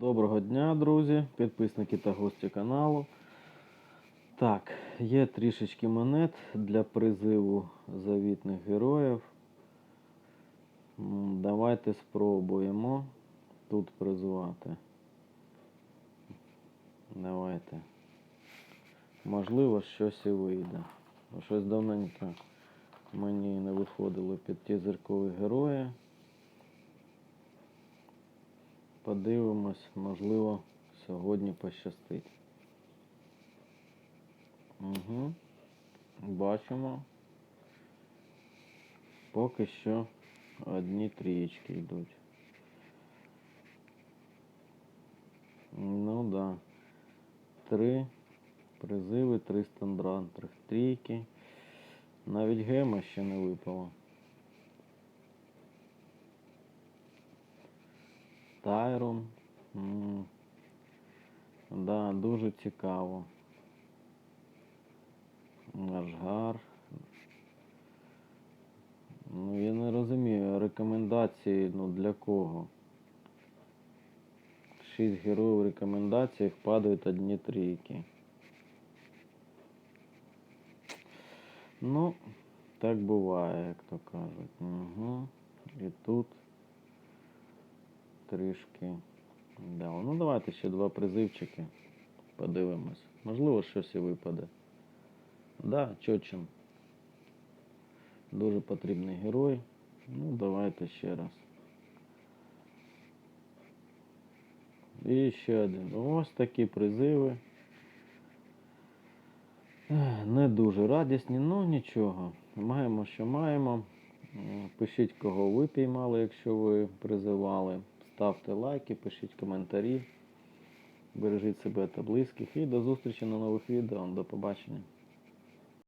Доброго дня, друзі, підписники та гості каналу. Так, є трішечки монет для призиву завітних героїв. Давайте спробуємо тут призвати. Давайте. Можливо, щось і вийде. Щось давненько мені не виходило під ті зіркові герої. Подивимось, можливо, сьогодні пощастить. Угу. Бачимо. Поки що одні трієчки йдуть. Ну да. Три призиви, три стандартних трійки. Навіть гема ще не випала. Тайрон. М. Да, дуже цікаво. Ашгар. Ну, я не розумію, рекомендації ну, для кого? Шість героїв в рекомендаціях падають одні трійки. Ну, так буває, як то кажуть. Угу. І тут трішки. Да. Ну давайте ще два призивчики. Подивимось. Можливо, щось і випаде. Да, Чочин. Дуже потрібний герой. Ну, давайте ще раз. І ще один. Ось такі призиви. Не дуже радісні, ну нічого. Маємо, що маємо. Пишіть, кого ви піймали, якщо ви призивали. Ставте лайки, пишіть коментарі. Бережіть себе та близьких. І до зустрічі на нових відео. До побачення.